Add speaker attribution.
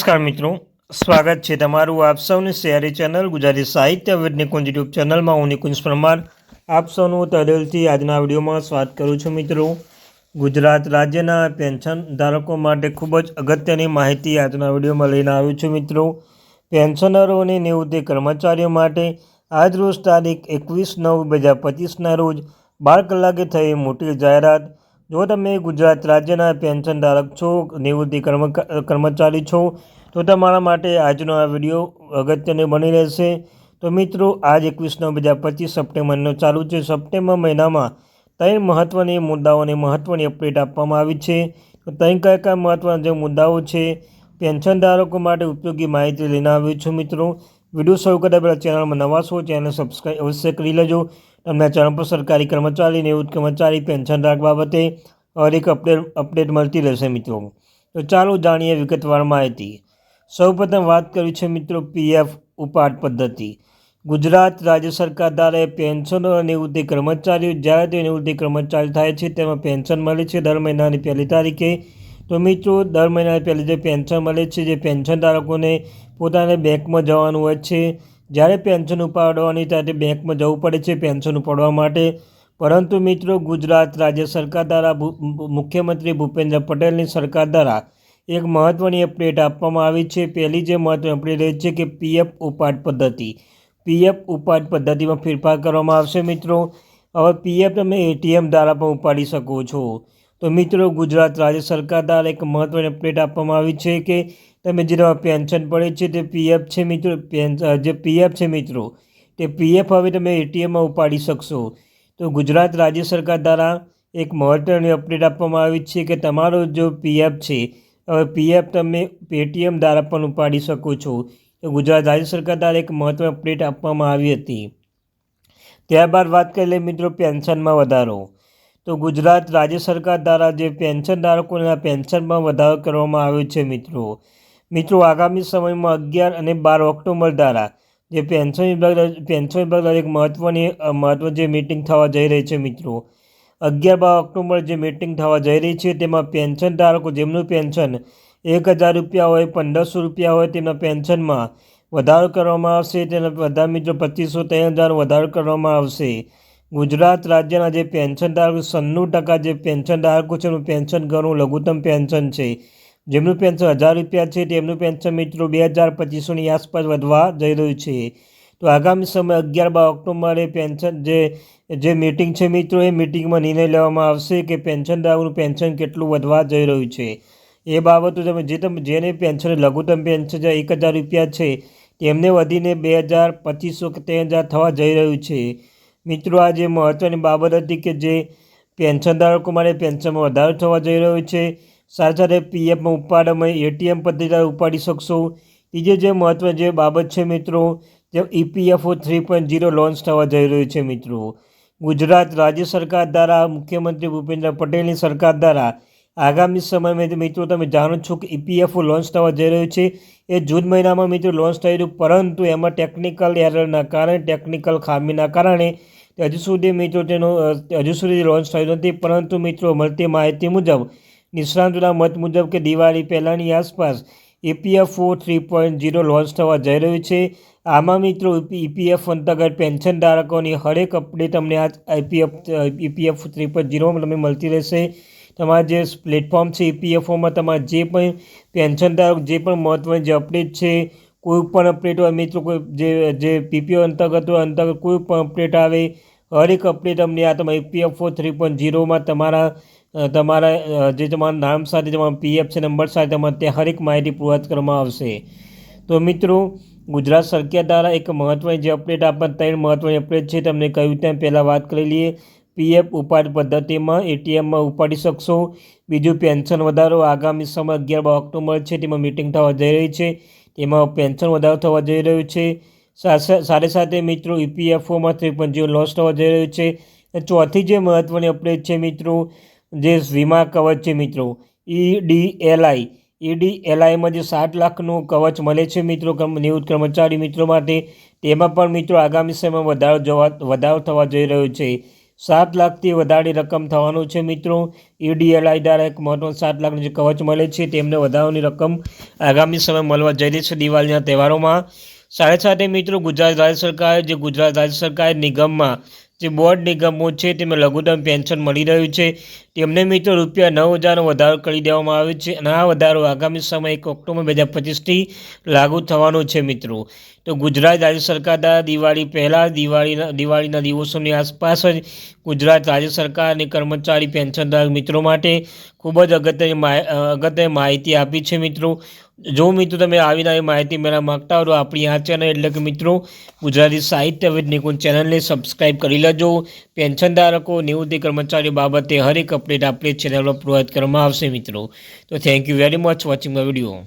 Speaker 1: નમસ્કાર મિત્રો, સ્વાગત છે તમારું આપ સૌની શહેરી ચેનલ ગુજરાતી સાહિત્ય વિદ નિકુંજ યુટ્યુબ ચેનલમાં. હું નિકુંજ પરમાર. આપ સૌનું તદેલથી આજના વિડીયોમાં સ્વાગત કરું છું મિત્રો. ગુજરાત રાજ્યના પેન્શન ધારકો માટે ખૂબ જ અગત્યની માહિતી આજના વિડીયોમાં લઈને આવ્યું છું મિત્રો. પેન્શનરો અને નિવૃત્તિ કર્મચારીઓ માટે આજ રોજ તારીખ એકવીસ નવ બે હજાર પચીસના રોજ બાર કલાકે થઈ મોટી જાહેરાત. જો તમે ગુજરાત રાજ્યના પેન્શન ધારક છો, નિવૃત્તિ કર્મ કર્મચારી છો, તો તમારા માટે આજનો આ વીડિયો અગત્યનો બની રહેશે. તો મિત્રો, આજ એકવીસ નવ હજાર પચીસ સપ્ટેમ્બરનો ચાલુ છે. સપ્ટેમ્બર મહિનામાં ત્રણ મહત્ત્વની મુદ્દાઓની મહત્ત્વની અપડેટ આપવામાં આવી છે. તો ત્રણ કયા કયા મહત્ત્વના જે મુદ્દાઓ છે, પેન્શન ધારકો માટે ઉપયોગી માહિતી લઈને આવ્યો છું મિત્રો. વીડિયો શરૂ કરતા પહેલાં ચેનલમાં નવા છો ચેનલ સબસ્ક્રાઈબ અવશ્ય કરી લેજો. તમને ચેનલ પર સરકારી કર્મચારી નિવૃત્ત કર્મચારી પેન્શન રાખ બાબતે હરેક અપડેટ અપડેટ મળતી રહેશે મિત્રો. તો ચાલો જાણીએ વિગતવાર માહિતી. સૌપ્રથમ વાત કરી છે મિત્રો પીએફ ઉપાડ પદ્ધતિ. ગુજરાત રાજ્ય સરકાર દ્વારા પેન્શનો અને નિવૃત્તિ કર્મચારીઓ, જ્યારે તે નિવૃત્તિ કર્મચારી થાય છે, તેમાં પેન્શન મળે છે દર મહિનાની પહેલી તારીખે. તો મિત્રો, દર મહિનાની પહેલી જે પેન્શન મળે છે, જે પેન્શન ધારકોને પોતાને બેંકમાં જવાનું હોય છે જ્યારે પેન્શન ઉપાડવાની ત્યારે બેંકમાં જવું પડે છે પેન્શન ઉપાડવા માટે. પરંતુ મિત્રો, ગુજરાત રાજ્ય સરકાર દ્વારા મુખ્યમંત્રી ભૂપેન્દ્ર પટેલની સરકાર દ્વારા એક મહત્ત્વની અપડેટ આપવામાં આવી છે. પહેલી જે મહત્ત્વની અપડેટ એ છે કે પીએફ ઉપાડ પદ્ધતિ. પીએફ ઉપાડ પદ્ધતિમાં ફેરફાર કરવામાં આવશે મિત્રો. હવે પીએફ તમે એટીએમ દ્વારા પણ ઉપાડી શકો છો. તો મિત્રો, ગુજરાત રાજ્ય સરકાર દ્વારા એક મહત્ત્વની અપડેટ આપવામાં આવી છે કે તમે જે પેન્શન પડે છે, તે પીએફ છે મિત્રો જે પીએફ છે મિત્રો, તે પીએફ હવે તમે એટીએમમાં ઉપાડી શકશો. તો ગુજરાત રાજ્ય સરકાર દ્વારા એક મહત્ત્વની અપડેટ આપવામાં આવી છે કે તમારો જો પીએફ છે, હવે પીએફ તમે પેટીએમ દ્વારા પણ ઉપાડી શકો છો. તો ગુજરાત રાજ્ય સરકાર દ્વારા એક મહત્ત્વની અપડેટ આપવામાં આવી હતી. ત્યારબાદ વાત કરી લઈએ મિત્રો પેન્શનમાં વધારો. તો ગુજરાત રાજ્ય સરકાર દ્વારા જે પેન્શન ધારકોના પેન્શનમાં વધારો કરવામાં આવ્યો છે મિત્રો મિત્રો, આગામી સમયમાં અગિયાર અને બાર ઓક્ટોબર દ્વારા જે પેન્શન વિભાગ પેન્શન વિભાગ દ્વારા એક મહત્ત્વની મહત્ત્વ જે મિટિંગ થવા જઈ રહી છે મિત્રો. અગિયાર બાર ઓક્ટોબર જે મિટિંગ થવા જઈ રહી છે, તેમાં પેન્શન ધારકો, જેમનું પેન્શન એક હજાર રૂપિયા હોય, પંદરસો રૂપિયા હોય તેમના પેન્શનમાં વધારો કરવામાં આવશે. તેના બધા મિત્રો, પચીસો ત્રણ હજાર વધારો કરવામાં આવશે. ગુજરાત રાજ્યના જે પેન્શન ધારકો, સન્નું ટકા જે પેન્શન ધારકો છે, એનું પેન્શન ઘણું લઘુત્તમ પેન્શન છે. જેમનું પેન્શન હજાર રૂપિયા છે, તેમનું પેન્શન મિત્રો બે હજાર પચીસોની આસપાસ વધવા જઈ રહ્યું છે. તો આગામી સમય અગિયાર બાર ઓક્ટોબરે પેન્શન જે જે મિટિંગ છે મિત્રો, એ મિટિંગમાં નિર્ણય લેવામાં આવશે કે પેન્શનદારોનું પેન્શન કેટલું વધવા જઈ રહ્યું છે. એ બાબતો તમે, જે તમે, જેને પેન્શન, લઘુત્તમ પેન્શન એક હજાર રૂપિયા છે, તેમને વધીને બે હજાર પચીસો કે ત્રણ હજાર થવા જઈ રહ્યું છે. મિત્રો, આ જે મહત્ત્વની બાબત હતી કે જે પેન્શનધારકો માટે પેન્શનમાં વધારો થવા જઈ રહ્યો છે સાથે સાથે પીએફમાં ઉપાડમાં એટીએમ પદ્ધતિ ઉપાડી શકશો. ત્રીજી જે મહત્ત્વ જે બાબત છે મિત્રો, જે EPFO three point zero launch થવા જઈ રહ્યું છે મિત્રો. ગુજરાત રાજ્ય સરકાર દ્વારા, મુખ્યમંત્રી ભૂપેન્દ્ર પટેલની સરકાર દ્વારા આગામી સમયમાં મિત્રો તમે જાણો છો કે ઈપીએફઓ લોન્ચ થવા જઈ રહ્યું છે. એ જૂન મહિનામાં મિત્રો લોન્ચ થઈ રહ્યું, પરંતુ એમાં ટેકનિકલ એરરના કારણે, ટેકનિકલ ખામીના કારણે હજુ સુધી મિત્રો તેનો હજુ સુધી લોન્ચ થયું નથી. પરંતુ મિત્રો મળતી માહિતી મુજબ નિષ્ણાંતોના મત મુજબ કે દિવાળી પહેલાંની આસપાસ EPFO three point zero launch થવા જઈ રહ્યું છે. આમાં મિત્રો ઈપીએફ અંતર્ગત પેન્શન ધારકોની હરેક અપડેટ તમને આ આઈપીએફ ઈપીએફ થ્રી પોઈન્ટ ઝીરોમાં તમને મળતી રહેશે. તમારા જે પ્લેટફોર્મ છે ઈપીએફઓમાં તમારે જે પણ પેન્શન ધારક જે પણ મહત્ત્વની જે અપડેટ છે, કોઈ પણ અપડેટ હોય, મિત્રો, કોઈ જે જે પીપીઓ અંતર્ગત હોય, અંતર્ગત કોઈ પણ અપડેટ આવે હરેક અપડેટ અમને આ તમારી પીએફઓ થ્રી પોઈન્ટ ઝીરોમાં તમારા તમારા જે તમારા નામ સાથે તમારા પીએફ છે, નંબર સાથે તમારે ત્યાં હરેક માહિતી પૂરત કરવામાં આવશે. તો મિત્રો, ગુજરાત સરકાર દ્વારા એક મહત્ત્વની જે અપડેટ આપવા ત્રણ મહત્ત્વની અપડેટ છે, તમને કહ્યું તેમ પહેલાં વાત કરી લઈએ. પીએફ ઉપાડ પદ્ધતિમાં એટીએમમાં ઉપાડી શકશો. બીજું, પેન્શન વધારો આગામી સમય અગિયાર બાર ઓક્ટોબર છે, તેમાં મિટિંગ થવા જઈ રહી છે. તેમાં પેન્શન વધારો થવા જઈ રહ્યું છે. સાથે સાથે મિત્રો ઈપીએફઓમાં થ્રી પોઈન્ટ લોસ થવા જઈ રહ્યું છે ચોથી જે મહત્ત્વની અપડેટ છે મિત્રો, જે વીમા કવચ છે મિત્રો ઈડીએલઆઈ ઈડીએલઆઈમાં જે સાત લાખનું કવચ મળે છે મિત્રો નિવૃત્ત કર્મચારી મિત્રો માટે, તેમાં પણ મિત્રો આગામી સમયમાં વધારો જોવા, વધારો થવા જઈ રહ્યો છે. સાત લાખથી વધારે રકમ થવાનું છે મિત્રો. ઈડીએલઆઈ દ્વારા એક મહત્વનું સાત લાખનું જે કવચ મળે છે, તેમને વધારાની રકમ આગામી સમયમાં મળવા જઈ રહી છે દિવાળીના તહેવારોમાં. સાથે સાથે મિત્રો ગુજરાત રાજ્ય સરકાર, જે ગુજરાત રાજ્ય સરકાર નિગમમાં જે બોર્ડ નિગમો છે, તેમાં લઘુત્તમ પેન્શન મળી રહ્યું છે. તેમને મિત્રો રૂપિયા નવ હજારનો વધારો કરી દેવામાં આવ્યો છે અને આ વધારો આગામી સમય એક ઓક્ટોબર બે હજાર પચીસથી લાગુ થવાનો છે મિત્રો. તો ગુજરાત રાજ્ય સરકાર દ્વારા દિવાળી પહેલાં, દિવાળીના દિવાળીના દિવસોની આસપાસ જ ગુજરાત રાજ્ય સરકાર અને કર્મચારી પેન્શનધારક મિત્રો માટે ખૂબ જ અગત્યની અગત્ય માહિતી આપી છે મિત્રો. જો મિત્રો તમે આવી નવી માહિતી મેળવવા માગતા હો આપણી આ ચેનલ એટલે કે મિત્રો ગુજરાતી સાહિત્ય વિદ નિકુંજ ચેનલને સબસ્ક્રાઇબ કરી લેજો. પેન્શન ધારકો, નિવૃત્તિ કર્મચારીઓ બાબતે હરેક અપડેટ આપણી ચેનલ પર પ્રોવાઈડ કરવામાં આવશે મિત્રો. તો thank you very much watching the video